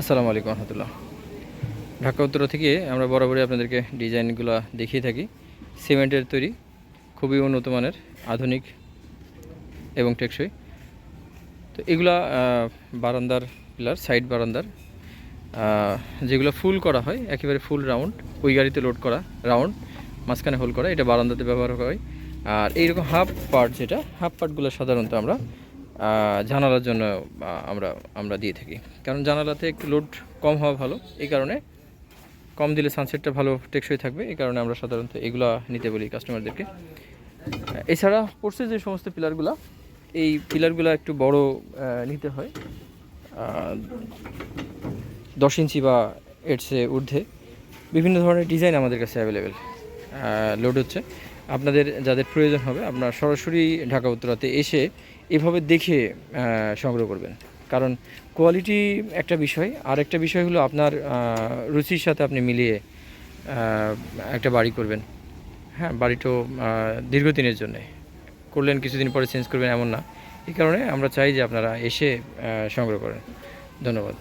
আসসালামু আলাইকুম রহমতুল্লাহ। ঢাকা উত্তরা থেকে আমরা বরাবরই আপনাদেরকে ডিজাইনগুলো দেখিয়ে থাকি। সিমেন্টের তৈরি, খুবই উন্নত মানের, আধুনিক এবং টেকসই। তো এগুলা বারান্দার পিলার, সাইড বারান্দার যেগুলো ফুল করা হয়, একেবারে ফুল রাউন্ড, ওই গাড়িতে লোড করা রাউন্ড, মাঝখানে হোল করা, এটা বারান্দাতে ব্যবহার হয়। আর এইরকম হাফ পার্ট যেটা, হাফ পার্টগুলো সাধারণত আমরা জানালার জন্য আমরা আমরা দিয়ে থাকি। কারণ জানালাতে একটু লোড কম হওয়া ভালো। এই কারণে কম দিলে সানসেটটা ভালো টেকসই থাকবে। এই কারণে আমরা সাধারণত এগুলা নিতে বলি কাস্টমারদেরকে এছাড়া পড়ছে যে সমস্ত পিলারগুলা এই পিলারগুলো একটু বড় নিতে হয়। দশ ইঞ্চি বা চেয়ে ঊর্ধ্বে। বিভিন্ন ধরনের ডিজাইন আমাদের কাছে অ্যাভেলেবেল লোড হচ্ছে। আপনাদের যাদের প্রয়োজন হবে, আপনারা সরাসরি ঢাকা উত্তরাতে এসে এভাবে দেখে সংগ্রহ করবেন। কারণ কোয়ালিটি একটা বিষয়, আর একটা বিষয় হলো আপনার রুচির সাথে আপনি মিলিয়ে একটা বাড়ি করবেন। হ্যাঁ বাড়িটাও দীর্ঘদিনের জন্যে। করলেন, কিছুদিন পরে চেঞ্জ করবেন এমন না। এই কারণে আমরা চাই যে আপনারা এসে সংগ্রহ করেন। ধন্যবাদ।